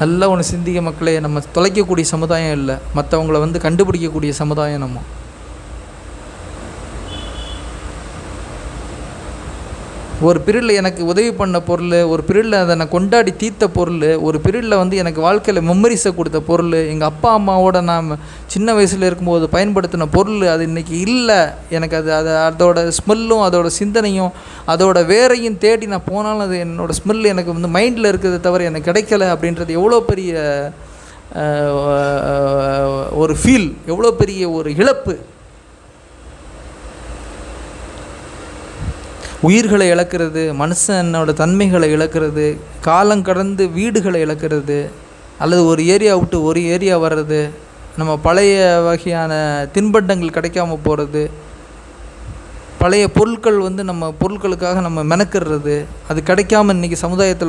நல்லா ஒன்று சிந்திக்க மக்களே நம்ம தொலைக்கக்கூடிய சமுதாயம் இல்லை. மற்றவங்கள வந்து கண்டுபிடிக்கக்கூடிய சமுதாயம் நம்ம. ஒரு பீரியடில் எனக்கு உதவி பண்ண பொருள் ஒரு பீரியடில் அதை நான் கொண்டாடி தீர்த்த பொருள் ஒரு பீரியடில் வந்து எனக்கு வாழ்க்கையில் மெமரிஸை கொடுத்த பொருள் எங்கள் அப்பா அம்மாவோட நான் சின்ன வயசில் இருக்கும்போது பயன்படுத்தின பொருள் அது இன்றைக்கி இல்லை. எனக்கு அது அது அதோட ஸ்மெல்லும் அதோட சிந்தனையும் அதோட வேரையும் தேடி நான் போனாலும் அது என்னோடய ஸ்மெல் எனக்கு வந்து மைண்டில் இருக்கிறத தவிர எனக்கு கிடைக்கல அப்படின்றது எவ்வளோ பெரிய ஒரு ஃபீல் எவ்வளோ பெரிய ஒரு இழப்பு. உயிர்களை இழக்கிறது மனுஷனோட தன்மைகளை இழக்கிறது காலம் கடந்து வீடுகளை இழக்கிறது அல்லது ஒரு ஏரியா விட்டு ஒரு ஏரியா வர்றது நம்ம பழைய வகையான தின்பண்டங்கள் கிடைக்காம போகிறது பழைய பொருட்கள் வந்து நம்ம பொருட்களுக்காக நம்ம மெனக்கிடுறது அது கிடைக்காம இன்றைக்கி சமுதாயத்தில்